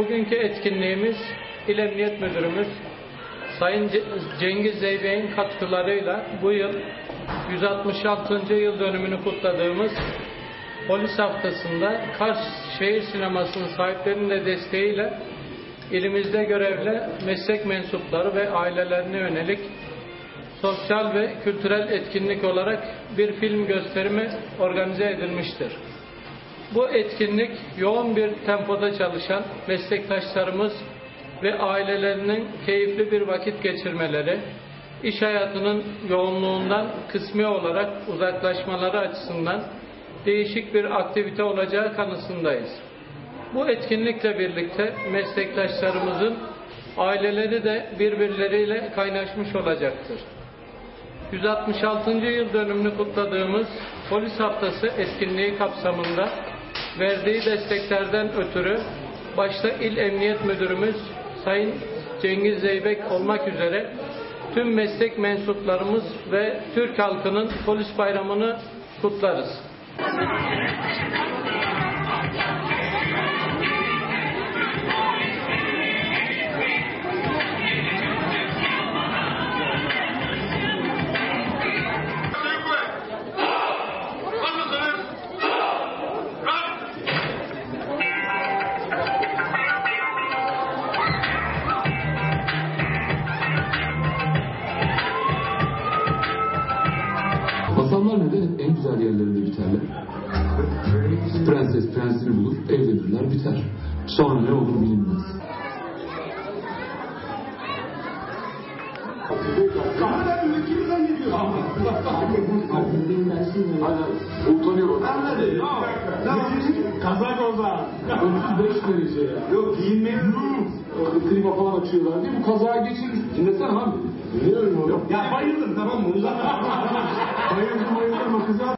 Bugünkü etkinliğimiz İl Emniyet Müdürümüz Sayın Ce- Cengiz Zeybek'in katkılarıyla bu yıl 166. yıl dönümünü kutladığımız Polis Haftası'nda Kars Şehir Sineması'nın sahiplerinin de desteğiyle ilimizde görevli meslek mensupları ve ailelerine yönelik sosyal ve kültürel etkinlik olarak bir film gösterimi organize edilmiştir. Bu etkinlik yoğun bir tempoda çalışan meslektaşlarımız ve ailelerinin keyifli bir vakit geçirmeleri, iş hayatının yoğunluğundan kısmi olarak uzaklaşmaları açısından değişik bir aktivite olacağı kanısındayız. Bu etkinlikle birlikte meslektaşlarımızın aileleri de birbirleriyle kaynaşmış olacaktır. 166. yıl dönümünü kutladığımız Polis Haftası etkinliği kapsamında verdiği desteklerden ötürü başta İl Emniyet Müdürümüz Sayın Cengiz Zeybek olmak üzere tüm meslek mensuplarımız ve Türk halkının polis bayramını kutlarız. Masallar neden en güzel yerlerinde biterler? Prenses prensini bulur, evlenirler, biter. Sonra ne olur bilinmez. Utanıyorum. Kazak Ozan. 35 derece ya. Yok giyinmeyi Klima falan açıyorlar diye bu kazağı geçirmiş. Dinlesene abi. Biliyorum oğlum. Ya bayıldım tamam mı? Uzatma. Bayıldım bayıldım o kıza